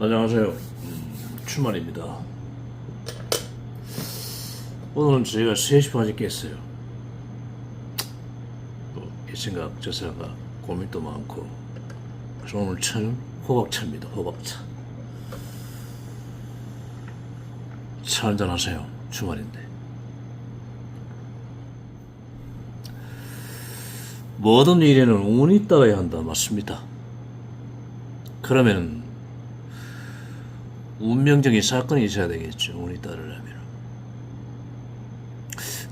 안녕하세요. 음, 주말입니다. 오늘은 저희가 3시 반에 깼어요. 뭐, 이 생각, 저 생각, 고민도 많고. 그래서 오늘 차는 호박차입니다, 호박차. 차 한잔 하세요. 주말인데. 모든 일에는 운이 따라야 한다, 맞습니다. 그러면 운명적인 사건이 있어야 되겠죠. 운이 따르려면.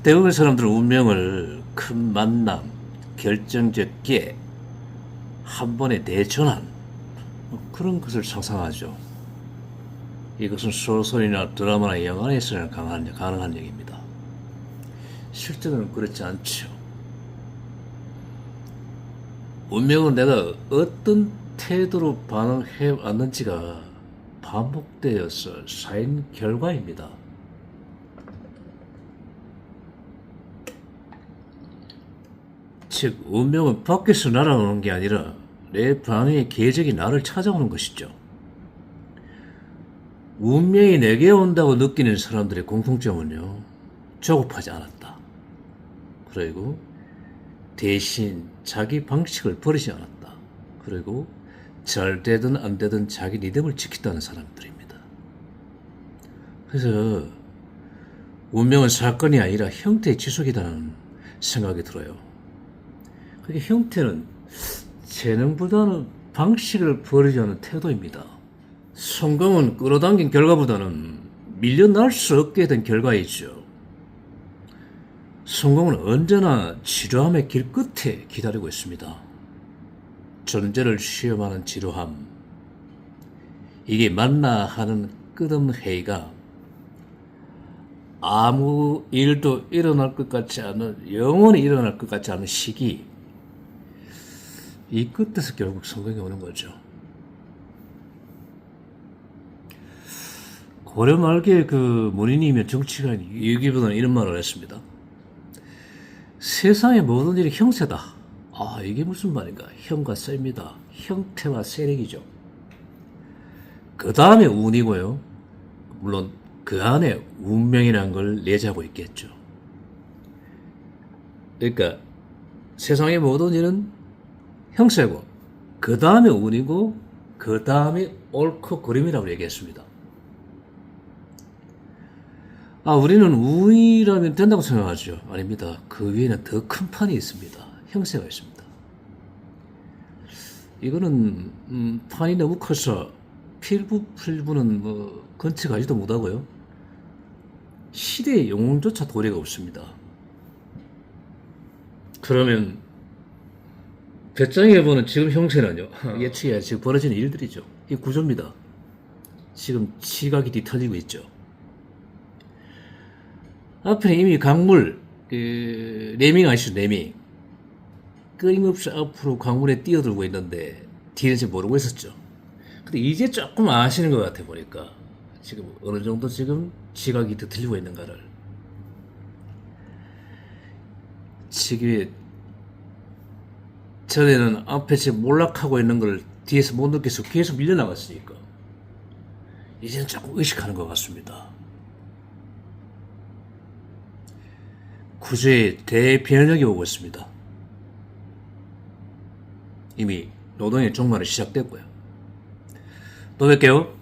대부분의 사람들은 운명을 큰 만남, 결정적 기회, 한 번의 대전환 뭐 그런 것을 상상하죠. 이것은 소설이나 드라마나 영화에서는 강한, 가능한 얘기입니다. 실제로는 그렇지 않죠. 운명은 내가 어떤 태도로 반응해 왔는지가 반복되어서 쌓인 결과입니다. 즉, 운명은 밖에서 날아오는 게 아니라 내 반응의 계적이 나를 찾아오는 것이죠. 운명이 내게 온다고 느끼는 사람들의 공통점은요, 조급하지 않았다. 그리고 대신 자기 방식을 버리지 않았다. 그리고 잘 되든 안 되든 자기 리듬을 지켰다는 사람들입니다. 그래서 운명은 사건이 아니라 형태의 지속이라는 생각이 들어요. 그게 형태는 재능보다는 방식을 버리자는 태도입니다. 성공은 끌어당긴 결과보다는 밀려날 수 없게 된 결과이죠. 성공은 언제나 지루함의 길 끝에 기다리고 있습니다. 존재를 시험하는 지루함. 이게 맞나 하는 끝없회의가 아무 일도 일어날 것 같지 않은, 영원히 일어날 것 같지 않은 시기. 이 끝에서 결국 성공이 오는 거죠. 고려 말기에 그 문인이면 정치가인 유기보다는 이런 말을 했습니다. 세상의 모든 일이 형세다. 아, 이게 무슨 말인가? 형과 셈이다. 형태와 세력이죠. 그 다음에 운이고요. 물론 그 안에 운명이라는 걸 내재하고 있겠죠. 그러니까 세상의 모든 일은 형세고, 그 다음에 운이고, 그 다음에 옳고 그름이라고 얘기했습니다. 아, 우리는 운이라면 된다고 생각하죠. 아닙니다. 그 위에는 더 큰 판이 있습니다. 형세가 있습니다. 이거는 음, 판이 너무 커서 필부 필부는 뭐 가지도 못하고요. 시대의 영웅조차 도리가 없습니다. 그러면 배짱에 보는 지금 형세는요. 예측해야 지금 벌어지는 일들이죠. 이 구조입니다. 지금 시각이 뒤틀리고 있죠. 앞에 이미 강물, 그, 레밍 아시죠, 레밍. 끊임없이 앞으로 강물에 뛰어들고 있는데, 뒤는 지금 모르고 있었죠. 근데 이제 조금 아시는 것 같아, 보니까. 지금 어느 정도 지금 지각이 뒤틀리고 있는가를. 지금, 전에는 앞에 지금 몰락하고 있는 걸 뒤에서 못 느껴서 계속 밀려나갔으니까. 이제는 조금 의식하는 것 같습니다. 구조의 대변혁이 오고 있습니다. 이미 노동의 종말이 시작됐고요. 또 뵐게요.